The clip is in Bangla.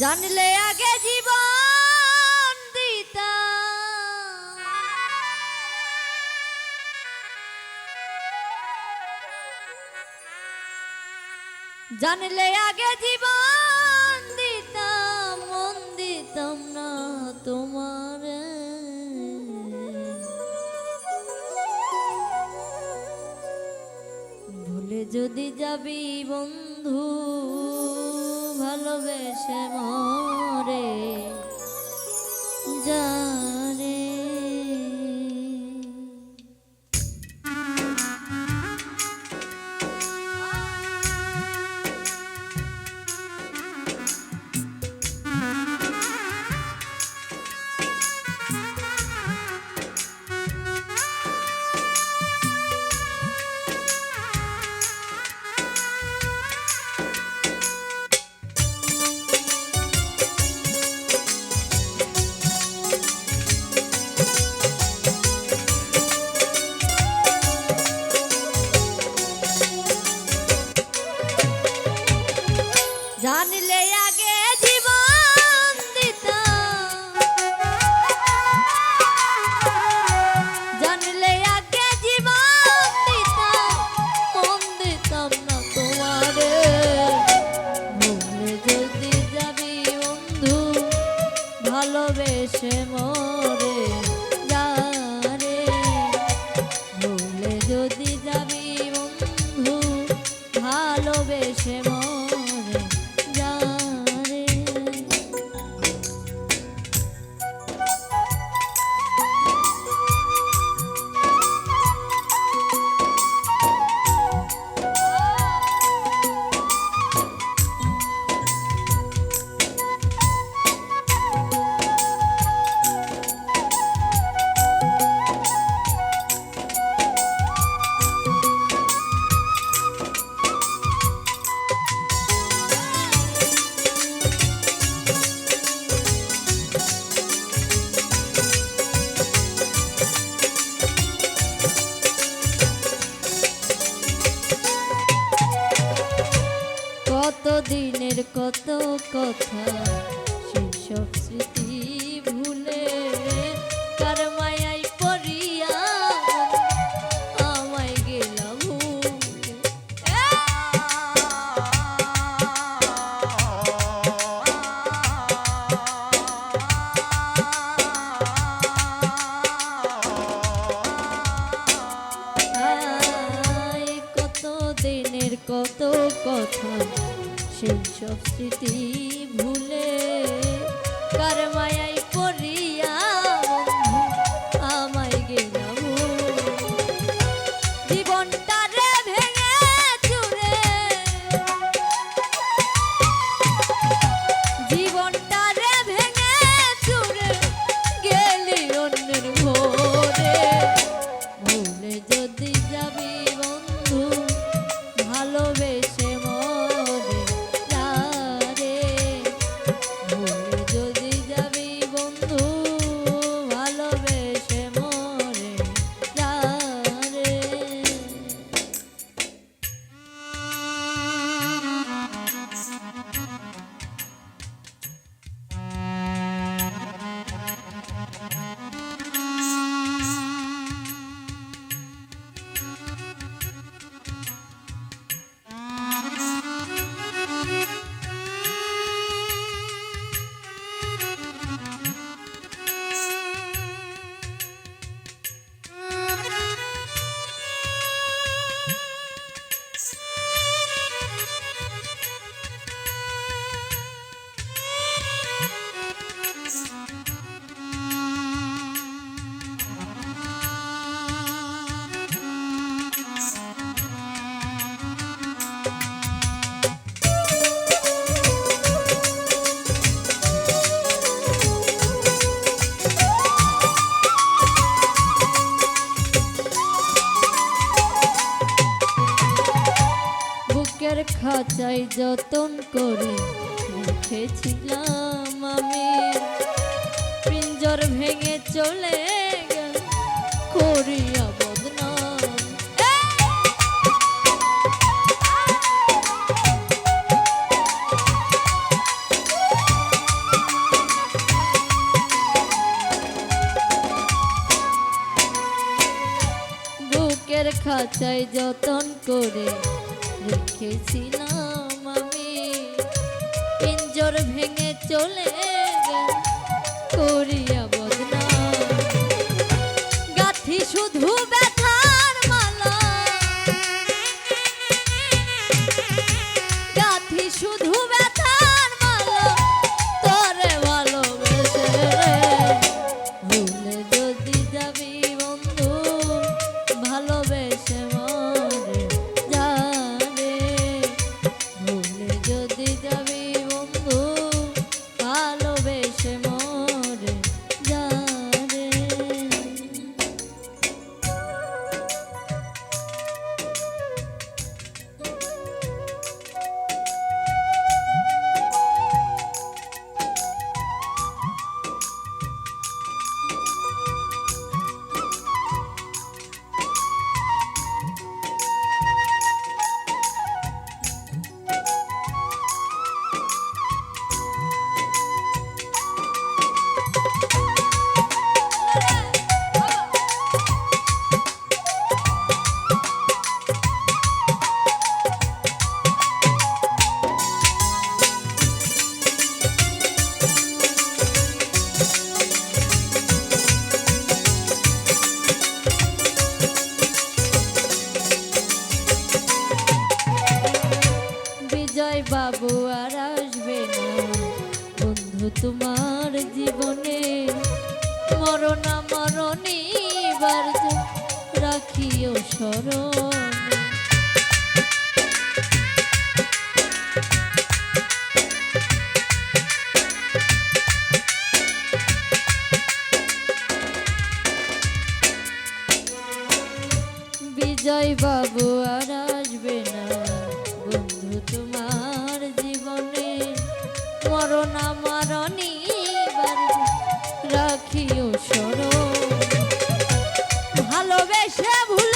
জানলে আগে জীবন দিতা জানলে আগে জীবন দিতাম, মন দিতাম না তোমার। ভুলে যদি যাবি বন্ধু। ভালোবেসে মরে। যারে জানলে আগে জীবন দিতাম জানলে আগে জীবন দিতাম মন দিতাম না তোমারে। ভুলে যদি যাবি বন্ধু, ভালোবেসে মরে কত কথা সেসব স্মৃতি ভুলে কার মায়াই পড়িয়া আমায় গেলাম কত দিনের কত কথা সেই সব স্মৃতি ভুলে কার মায়াই বুকের খাঁচায় যতন করে রেখেছিলাম আমি। পিঞ্জর ভেঙে চলে গেল করিয়া বুকের যতন করে রেখেছিলাম আমি। পিঞ্জর ভেঙে চলে গেল করিয়া তাই বাবু আর আসবে না। বন্ধু, তোমার জীবনে মরণা মরণী বার্য, রাখিও স্মরণ। বিজয় বাবু আমার ভালোবেসে ভুল